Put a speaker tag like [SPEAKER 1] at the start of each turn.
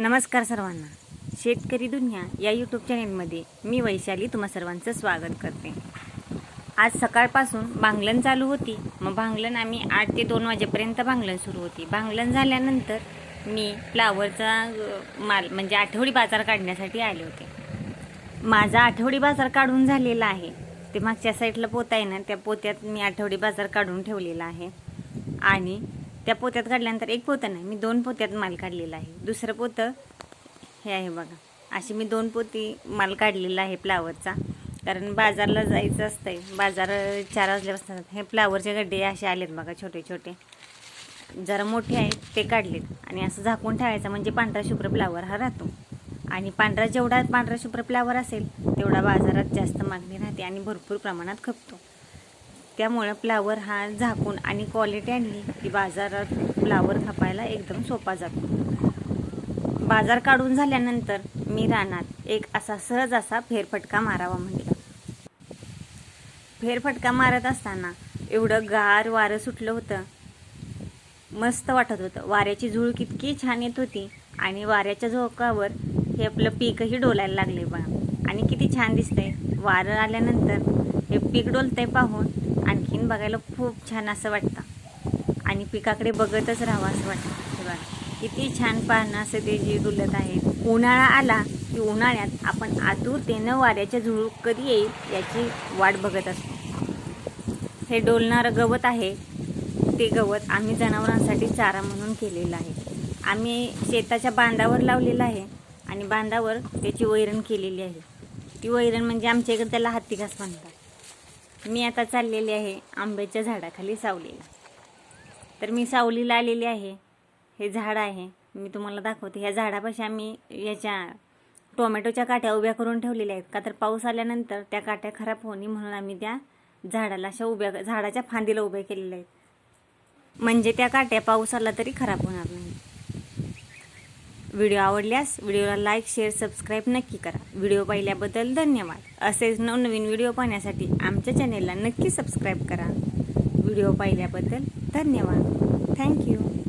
[SPEAKER 1] नमस्कार सर्वांना. शेतकरी दुनिया या यूट्यूब चॅनेलमध्ये मी वैशाली तुम्हा सर्वांचं स्वागत करते. आज सकाळपासून भांगलन चालू होती. मग भांगलन आम्ही आठ ते दोन वाजेपर्यंत भांगलन सुरू होती. भांगलन झाल्यानंतर मी फ्लावरचा माल म्हणजे आठवडी बाजार काढण्यासाठी आले होते. माझा आठवडी बाजार काढून झालेला आहे. ते मागच्या साईडला पोत आहे ना त्या पोत्यात मी आठवडी बाजार काढून ठेवलेला आहे. आणि त्या पोत्यात काढल्यानंतर एक पोतं नाही मी दोन पोत्यात माल काढलेला आहे. दुसरं पोतं हे आहे बघा. अशी मी दोन पोती माल काढलेला आहे फ्लावरचा. कारण बाजारला जायचं असतंय. बाजार चार वाजल्यापासून हे फ्लावरचे गड्डे असे आलेत बघा छोटे छोटे. जरा मोठे आहेत ते काढलेत. आणि असं झाकून ठेवायचं म्हणजे पांढरा शुभ्र फ्लावर हा राहतो. आणि पांढरा जेवढा पांढरा शुभ्र फ्लावर असेल तेवढा बाजारात जास्त मागणी राहते आणि भरपूर प्रमाणात खपतो. त्यामुळे फ्लावर हा झाकून आणि क्वालिटी आणली की बाजारात फ्लावर खपायला एकदम सोपा जातो. बाजार काढून झाल्यानंतर मी रानात एक असा सहज असा फेरफटका मारावा म्हटलं फेरफटका मारत असताना एवढं गार वारं सुटलं होतं. मस्त वाटत होतं. वाऱ्याची झुळूक इतकी छान येत होती आणि वाऱ्याच्या झोकावर हे आपलं पीकही डोलायला लागले बा आणि किती छान दिसतंय. वारं आल्यानंतर हे पीक डोलतंय पाहून आणखीन बघायला खूप छान असं वाटतं. आणि पिकाकडे बघतच राहावं असं वाटतं. बघा किती छान पाहणं असं ते जे डुलत आहेत. उन्हाळा आला की उन्हाळ्यात आपण आतुरतेनं वाऱ्याच्या झुळूक कधी येईल याची वाट बघत असतो. हे डोलणारं गवत आहे. ते गवत आम्ही जनावरांसाठी चारा म्हणून केलेलं आहे. आम्ही शेताच्या बांधावर लावलेलं आहे आणि बांधावर त्याची वैरण केलेली आहे. ती वैरण म्हणजे आमच्या इकडे त्याला हत्ती घास म्हणतात. मी आता चाललेली आहे आंब्याच्या झाडाखाली सावलीला. तर मी सावलीला आलेली आहे. हे झाड आहे. मी तुम्हाला दाखवते. ह्या झाडापाशी आम्ही याच्या टोमॅटोच्या काट्या उभ्या करून ठेवलेल्या आहेत. का तर पाऊस आल्यानंतर त्या काट्या खराब होणे म्हणून आम्ही त्या झाडाला अशा उभ्या झाडाच्या फांदीला उभ्या केलेल्या आहेत. म्हणजे त्या काट्या पाऊस आला तरी खराब होणार नाही. व्हिडिओ आवडल्यास व्हिडिओला लाईक शेअर सबस्क्राईब नक्की करा. व्हिडिओ पाहिल्याबद्दल धन्यवाद. असेच नवनवीन व्हिडिओ पाहण्यासाठी आमच्या चॅनेलला नक्की सबस्क्राईब करा. व्हिडिओ पाहिल्याबद्दल धन्यवाद. थँक्यू